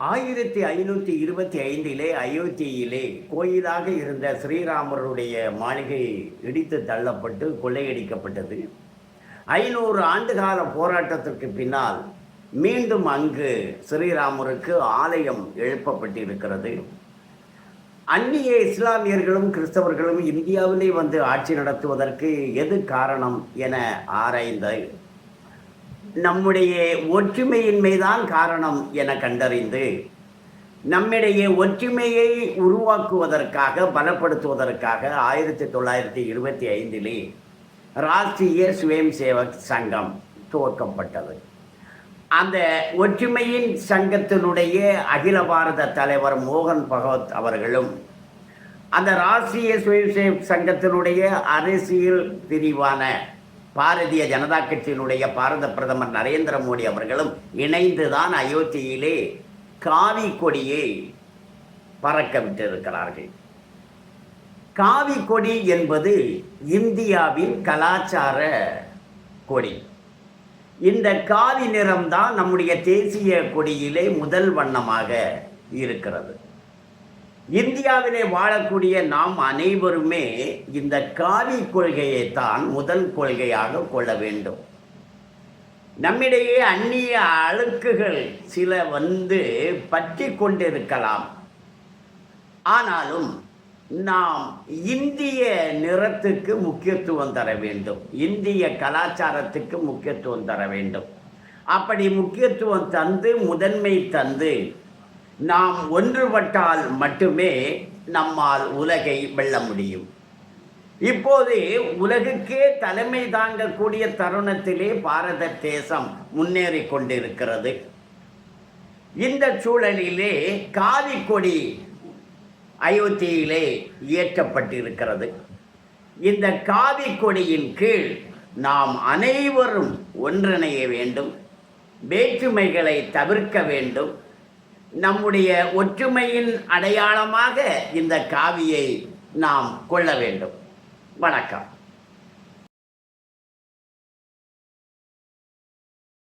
ஆயிரத்தி ஐநூற்றி இருபத்தி ஐந்திலே அயோத்தியிலே கோயிலாக இருந்த ஸ்ரீராமருடைய மாளிகை இடித்து தள்ளப்பட்டு கொள்ளையடிக்கப்பட்டது. ஐநூறு ஆண்டுகால போராட்டத்திற்கு பின்னால் மீண்டும் அங்கு ஸ்ரீராமருக்கு ஆலயம் எழுப்பப்பட்டிருக்கிறது. அந்நிய இஸ்லாமியர்களும் கிறிஸ்தவர்களும் இந்தியாவிலே வந்து ஆட்சி நடத்துவதற்கு எது காரணம் என ஆராய்ந்த நம்முடைய ஒற்றுமையின்மைதான் காரணம் என கண்டறிந்து நம்மிடையே ஒற்றுமையை உருவாக்குவதற்காக பலப்படுத்துவதற்காக ஆயிரத்தி தொள்ளாயிரத்தி இருபத்தி ஐந்திலே ராஷ்டிரிய சுயம் சேவக் சங்கம் துவக்கப்பட்டது. அந்த ஒற்றுமையின் சங்கத்தினுடைய அகில பாரத தலைவர் மோகன் பகவத் அவர்களும் அந்த ராஷ்டிரிய சுயசேவ் சங்கத்தினுடைய அரசியல் பிரிவான பாரதிய ஜனதா கட்சியினுடைய பாரத பிரதமர் நரேந்திர மோடி அவர்களும் இணைந்துதான் அயோத்தியிலே காவி கொடியை பறக்க விட்டிருக்கிறார்கள் காவி கொடி என்பது இந்தியாவின் கலாச்சார கொடி. இந்த காவி நிறம்தான் நம்முடைய தேசிய கொடியிலே முதல் வண்ணமாக இருக்கிறது. இந்தியாவிலே வாழக்கூடிய நாம் அனைவருமே இந்த காவி கொள்கையை தான் முதல் கொள்கையாக கொள்ள வேண்டும். நம்மிடையே அந்நிய அழுக்குகள் சில வந்து பற்றி கொண்டிருக்கலாம். ஆனாலும் நாம் இந்திய நிறத்துக்கு முக்கியத்துவம் தர வேண்டும். இந்திய கலாச்சாரத்துக்கு முக்கியத்துவம் தர வேண்டும். அப்படி முக்கியத்துவம் தந்து முதன்மை தந்து நாம் ஒன்றுபட்டால் மட்டுமே நம்மால் உலகை வெல்ல முடியும். இப்போது உலகுக்கே தலைமை தாங்கக்கூடிய தருணத்திலே பாரத தேசம் முன்னேறி கொண்டிருக்கிறது. இந்த சூழலிலே காவி கொடி அயோத்தியிலே இயற்றப்பட்டிருக்கிறது. இந்த காவி கொடியின் கீழ் நாம் அனைவரும் ஒன்றிணைய வேண்டும். வேற்றுமைகளை தவிர்க்க வேண்டும். நம்முடைய ஒற்றுமையின் அடையாளமாக இந்த காவியை நாம் கொள்ள வேண்டும். வணக்கம்.